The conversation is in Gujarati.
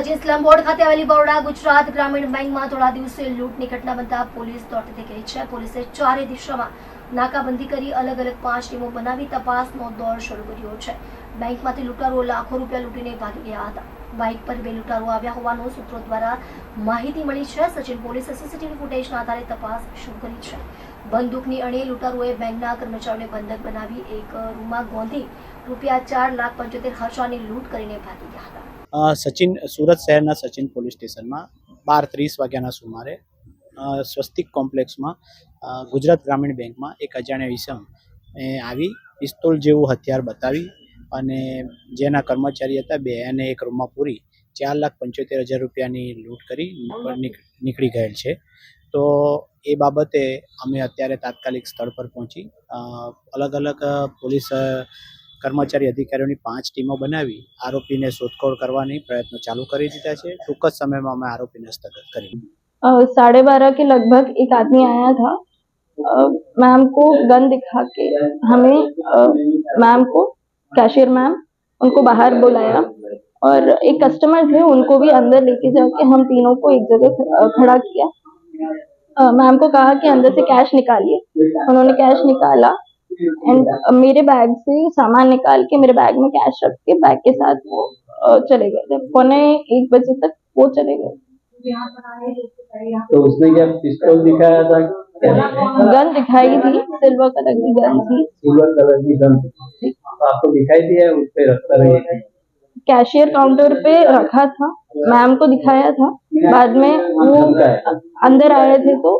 સચિન સ્લમ ખાતે આવેલી બરોડા ગુજરાત ગ્રામીણ બેંકમાં થોડા દિવસે લૂંટની ઘટના બનતા પોલીસ દોડતી ગઈ છે. પોલીસે ચારે દિશામાં નાકાબંધી કરી અલગ અલગ પાંચ ટીમો બનાવી તપાસનો દોર શરૂ કર્યો છે. બેંકમાંથી લૂંટારુઓ લાખો રૂપિયા લૂંટીને ભાગી ગયા હતા. બાઇક પર બે લૂંટારો આવ્યા હોવાનું સૂત્રો દ્વારા માહિતી મળી છે. સચિન પોલીસે સીસીટીવી ફૂટેજના આધારે તપાસ શરૂ કરી છે. બંદૂકની અણી લૂંટારુઓએ બેંકના કર્મચારીઓને બંધક બનાવી એક રૂમમાં ગોંધી રૂપિયા ચાર લાખ પંચોતેર હજારની લૂંટ કરીને ભાગી ગયા હતા. સચિન, સુરત શહેરના સચિન પોલીસ સ્ટેશનમાં બાર ત્રીસ વાગ્યાના સુમારે સ્વસ્તિક કોમ્પ્લેક્સમાં ગુજરાત ગ્રામીણ બેંકમાં એક અજાણ્યા ઈસમ આવી પિસ્તોલ જેવું હથિયાર બતાવી અને જેના કર્મચારી હતા બે એને એક રૂમમાં પૂરી ચાર લાખ પંચોતેર હજાર રૂપિયાની લૂંટ કરી નીકળી ગયેલ છે. તો એ બાબતે અમે અત્યારે તાત્કાલિક સ્થળ પર પહોંચી અલગ અલગ પોલીસ કર્મચારી અધિકારીઓની પાંચ ટીમો બનાવી આરોપીને શોધખોળ કરવાની પ્રયત્નો ચાલુ કરી દીધા છે ટૂંક જ સમયમાં અમે આરોપીને હસ્તગત કરી अ, साढ़े बारह के लगभग एक आदमी आया था अ, मैम को गन दिखा के हमें अ, मैम को कैशियर मैम उनको बाहर बुलाया और एक कस्टमर थे उनको भी अंदर लेके जाके हम तीनों को एक जगह ख- अ, खड़ा किया अ, मैम को कहा कि अंदर से कैश निकालिए उन्होंने कैश निकाला एंड मेरे बैग से सामान निकाल के मेरे बैग में कैश रख के बैग के साथ वो चले गए। थे पौने एक बजे तक वो चले गए। तो उसने क्या पिस्तौल दिखाया था? गन दिखाई थी सिल्वर कलर की गन थी। सिल्वर कलर की गन तो आपको दिखाई दिया है उस पे रखता रहिए कैशियर काउंटर पे रखा था मैम को दिखाया था। बाद में वो अंदर आए थे तो